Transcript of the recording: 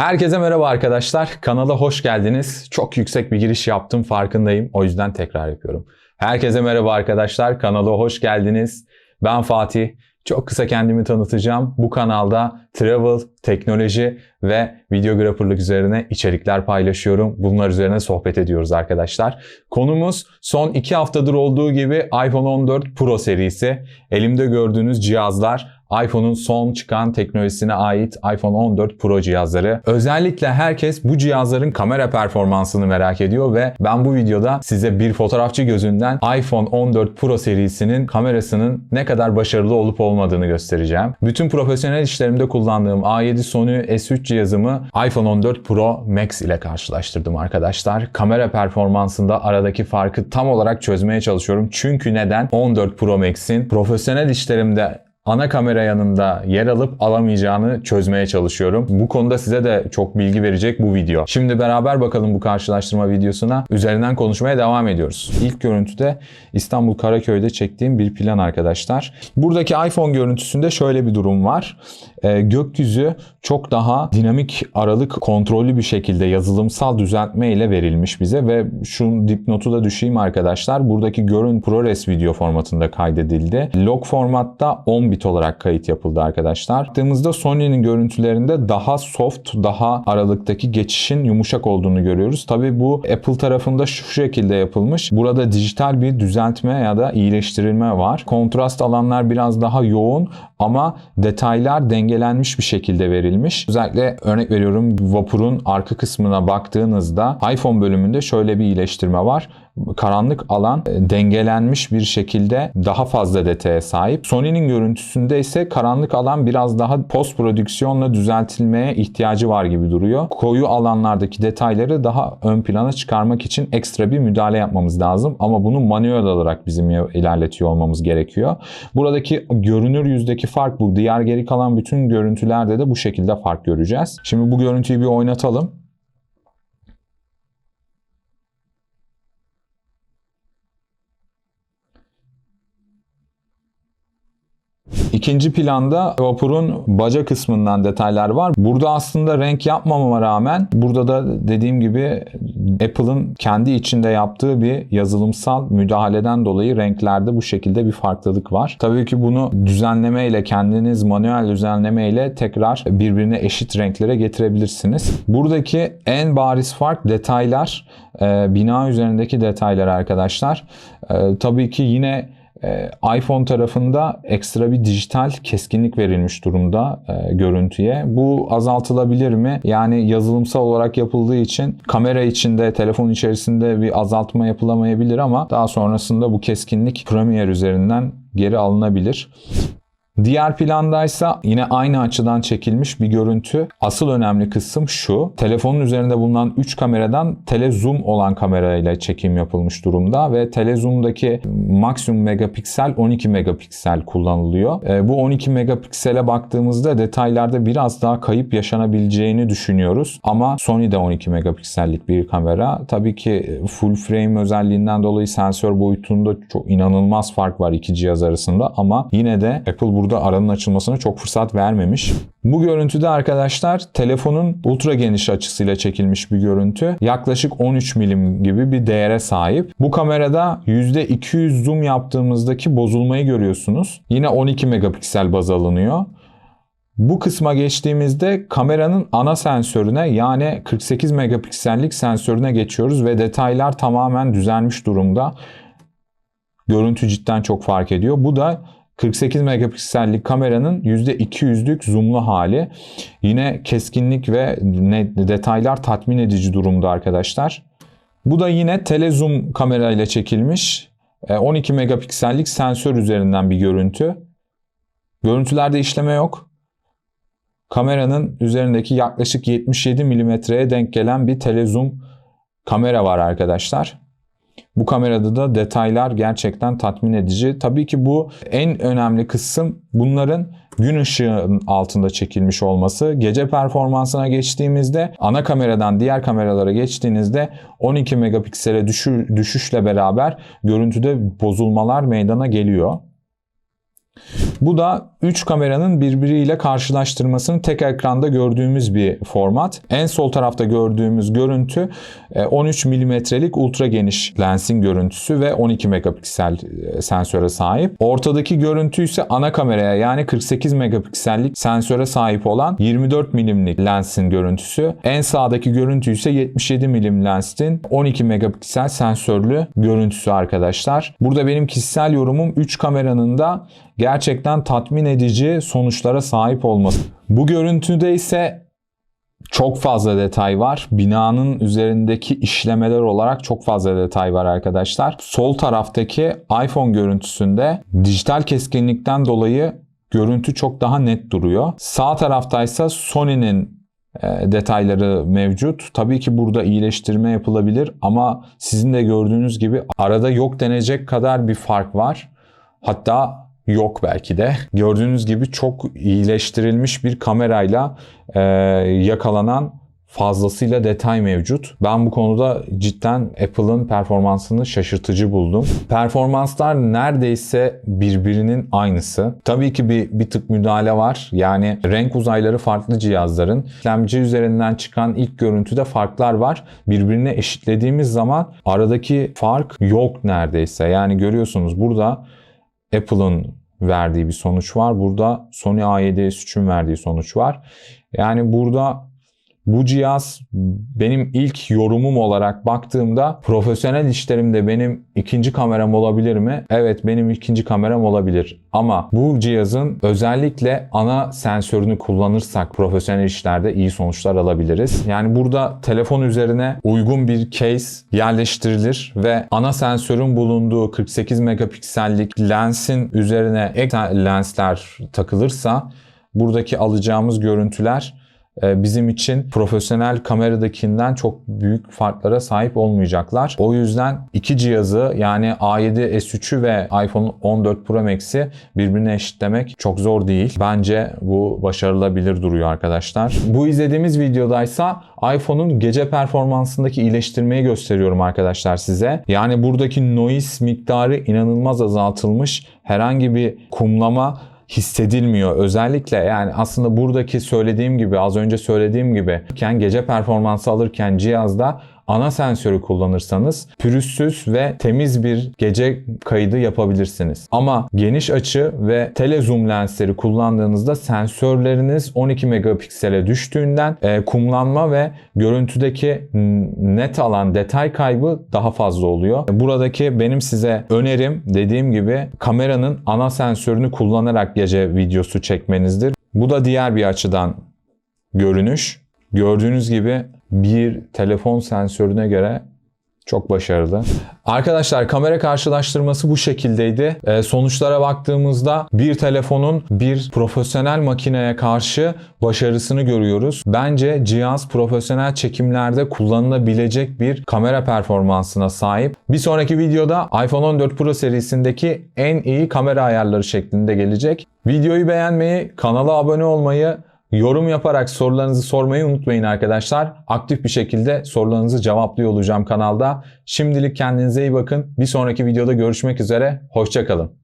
Herkese merhaba arkadaşlar. Kanala hoş geldiniz. Çok yüksek bir giriş yaptım farkındayım. O yüzden tekrar yapıyorum. Herkese merhaba arkadaşlar. Kanala hoş geldiniz. Ben Fatih. Çok kısa kendimi tanıtacağım. Bu kanalda travel, teknoloji ve videographerlık üzerine içerikler paylaşıyorum. Bunlar üzerine sohbet ediyoruz arkadaşlar. Konumuz son 2 haftadır olduğu gibi iPhone 14 Pro serisi. Elimde gördüğünüz cihazlar iPhone'un son çıkan teknolojisine ait iPhone 14 Pro cihazları. Özellikle herkes bu cihazların kamera performansını merak ediyor ve ben bu videoda size bir fotoğrafçı gözünden iPhone 14 Pro serisinin kamerasının ne kadar başarılı olup olmadığını göstereceğim. Bütün profesyonel işlerimde kullandığım A7 Sony S3 cihazımı iPhone 14 Pro Max ile karşılaştırdım arkadaşlar. Kamera performansında aradaki farkı tam olarak çözmeye çalışıyorum. Çünkü neden? 14 Pro Max'in profesyonel işlerimde ana kamera yanında yer alıp alamayacağını çözmeye çalışıyorum. Bu konuda size de çok bilgi verecek bu video. Şimdi beraber bakalım bu karşılaştırma videosuna. Üzerinden konuşmaya devam ediyoruz. İlk görüntüde İstanbul Karaköy'de çektiğim bir plan arkadaşlar. Buradaki iPhone görüntüsünde şöyle bir durum var. Ee, gökyüzü çok daha dinamik aralık kontrollü bir şekilde yazılımsal düzeltme ile verilmiş bize ve şu dipnotu da düşeyim arkadaşlar. Buradaki görün ProRes video formatında kaydedildi. Log formatta 10 bit olarak kayıt yapıldı arkadaşlar. Baktığımızda Sony'nin görüntülerinde daha soft, daha aralıktaki geçişin yumuşak olduğunu görüyoruz. Tabi bu Apple tarafında şu şekilde yapılmış. Burada dijital bir düzeltme ya da iyileştirilme var. Kontrast alanlar biraz daha yoğun ama detaylar dengelenmiş bir şekilde verilmiş. Özellikle örnek veriyorum vapurun arka kısmına baktığınızda iPhone bölümünde şöyle bir iyileştirme var karanlık alan e, dengelenmiş bir şekilde daha fazla detaya sahip. Sony'nin görüntüsünde ise karanlık alan biraz daha post prodüksiyonla düzeltilmeye ihtiyacı var gibi duruyor. Koyu alanlardaki detayları daha ön plana çıkarmak için ekstra bir müdahale yapmamız lazım ama bunu manuel olarak bizim ilerletiyor olmamız gerekiyor. Buradaki görünür yüzdeki fark bu. Diğer geri kalan bütün görüntülerde de bu şekilde fark göreceğiz. Şimdi bu görüntüyü bir oynatalım. İkinci planda vapurun baca kısmından detaylar var. Burada aslında renk yapmamama rağmen burada da dediğim gibi Apple'ın kendi içinde yaptığı bir yazılımsal müdahaleden dolayı renklerde bu şekilde bir farklılık var. Tabii ki bunu düzenleme ile kendiniz manuel düzenleme ile tekrar birbirine eşit renklere getirebilirsiniz. Buradaki en bariz fark detaylar, bina üzerindeki detaylar arkadaşlar. Tabii ki yine iPhone tarafında ekstra bir dijital keskinlik verilmiş durumda e, görüntüye. Bu azaltılabilir mi? Yani yazılımsal olarak yapıldığı için kamera içinde, telefon içerisinde bir azaltma yapılamayabilir ama daha sonrasında bu keskinlik Premiere üzerinden geri alınabilir. Diğer plandaysa yine aynı açıdan çekilmiş bir görüntü. Asıl önemli kısım şu. Telefonun üzerinde bulunan 3 kameradan telezoom olan kamerayla çekim yapılmış durumda ve telezoom'daki maksimum megapiksel 12 megapiksel kullanılıyor. E, bu 12 megapiksele baktığımızda detaylarda biraz daha kayıp yaşanabileceğini düşünüyoruz. Ama Sony de 12 megapiksellik bir kamera. Tabii ki full frame özelliğinden dolayı sensör boyutunda çok inanılmaz fark var iki cihaz arasında ama yine de Apple burada burada aranın açılmasına çok fırsat vermemiş. Bu görüntüde arkadaşlar telefonun ultra geniş açısıyla çekilmiş bir görüntü. Yaklaşık 13 milim gibi bir değere sahip. Bu kamerada %200 zoom yaptığımızdaki bozulmayı görüyorsunuz. Yine 12 megapiksel baz alınıyor. Bu kısma geçtiğimizde kameranın ana sensörüne yani 48 megapiksellik sensörüne geçiyoruz ve detaylar tamamen düzelmiş durumda. Görüntü cidden çok fark ediyor. Bu da 48 megapiksellik kameranın %200'lük zoomlu hali. Yine keskinlik ve detaylar tatmin edici durumda arkadaşlar. Bu da yine telezoom kamerayla çekilmiş 12 e, megapiksellik sensör üzerinden bir görüntü. Görüntülerde işleme yok. Kameranın üzerindeki yaklaşık 77 milimetreye denk gelen bir telezoom kamera var arkadaşlar. Bu kamerada da detaylar gerçekten tatmin edici. Tabii ki bu en önemli kısım bunların gün ışığının altında çekilmiş olması. Gece performansına geçtiğimizde ana kameradan diğer kameralara geçtiğinizde 12 megapiksele düşü, düşüşle beraber görüntüde bozulmalar meydana geliyor. Bu da 3 kameranın birbiriyle karşılaştırmasını tek ekranda gördüğümüz bir format. En sol tarafta gördüğümüz görüntü e, 13 milimetrelik ultra geniş lensin görüntüsü ve 12 megapiksel e, sensöre sahip. Ortadaki görüntü ise ana kameraya yani 48 megapiksellik sensöre sahip olan 24 milimlik lensin görüntüsü. En sağdaki görüntü ise 77 milim lensin 12 megapiksel sensörlü görüntüsü arkadaşlar. Burada benim kişisel yorumum 3 kameranın da gerçekten tatmin edici sonuçlara sahip olması. Bu görüntüde ise çok fazla detay var. Binanın üzerindeki işlemeler olarak çok fazla detay var arkadaşlar. Sol taraftaki iPhone görüntüsünde dijital keskinlikten dolayı görüntü çok daha net duruyor. Sağ taraftaysa Sony'nin e, detayları mevcut. Tabii ki burada iyileştirme yapılabilir ama sizin de gördüğünüz gibi arada yok denecek kadar bir fark var. Hatta yok belki de. Gördüğünüz gibi çok iyileştirilmiş bir kamerayla e, yakalanan fazlasıyla detay mevcut. Ben bu konuda cidden Apple'ın performansını şaşırtıcı buldum. Performanslar neredeyse birbirinin aynısı. Tabii ki bir, bir tık müdahale var. Yani renk uzayları farklı cihazların. İşlemci üzerinden çıkan ilk görüntüde farklar var. Birbirine eşitlediğimiz zaman aradaki fark yok neredeyse. Yani görüyorsunuz burada Apple'ın verdiği bir sonuç var. Burada Sony A7S3'ün verdiği sonuç var. Yani burada bu cihaz benim ilk yorumum olarak baktığımda profesyonel işlerimde benim ikinci kameram olabilir mi? Evet benim ikinci kameram olabilir. Ama bu cihazın özellikle ana sensörünü kullanırsak profesyonel işlerde iyi sonuçlar alabiliriz. Yani burada telefon üzerine uygun bir case yerleştirilir ve ana sensörün bulunduğu 48 megapiksellik lensin üzerine ek lensler takılırsa buradaki alacağımız görüntüler bizim için profesyonel kameradakinden çok büyük farklara sahip olmayacaklar. O yüzden iki cihazı yani A7 S3'ü ve iPhone 14 Pro Max'i birbirine eşitlemek çok zor değil. Bence bu başarılabilir duruyor arkadaşlar. Bu izlediğimiz videodaysa iPhone'un gece performansındaki iyileştirmeyi gösteriyorum arkadaşlar size. Yani buradaki noise miktarı inanılmaz azaltılmış. Herhangi bir kumlama hissedilmiyor. Özellikle yani aslında buradaki söylediğim gibi az önce söylediğim gibi gece performansı alırken cihazda ana sensörü kullanırsanız pürüzsüz ve temiz bir gece kaydı yapabilirsiniz. Ama geniş açı ve tele zoom lensleri kullandığınızda sensörleriniz 12 megapiksele düştüğünden e, kumlanma ve görüntüdeki net alan detay kaybı daha fazla oluyor. Buradaki benim size önerim dediğim gibi kameranın ana sensörünü kullanarak gece videosu çekmenizdir. Bu da diğer bir açıdan görünüş. Gördüğünüz gibi bir telefon sensörüne göre çok başarılı. Arkadaşlar kamera karşılaştırması bu şekildeydi. Ee, sonuçlara baktığımızda bir telefonun bir profesyonel makineye karşı başarısını görüyoruz. Bence cihaz profesyonel çekimlerde kullanılabilecek bir kamera performansına sahip. Bir sonraki videoda iPhone 14 Pro serisindeki en iyi kamera ayarları şeklinde gelecek. Videoyu beğenmeyi, kanala abone olmayı Yorum yaparak sorularınızı sormayı unutmayın arkadaşlar. Aktif bir şekilde sorularınızı cevaplıyor olacağım kanalda. Şimdilik kendinize iyi bakın. Bir sonraki videoda görüşmek üzere. Hoşçakalın.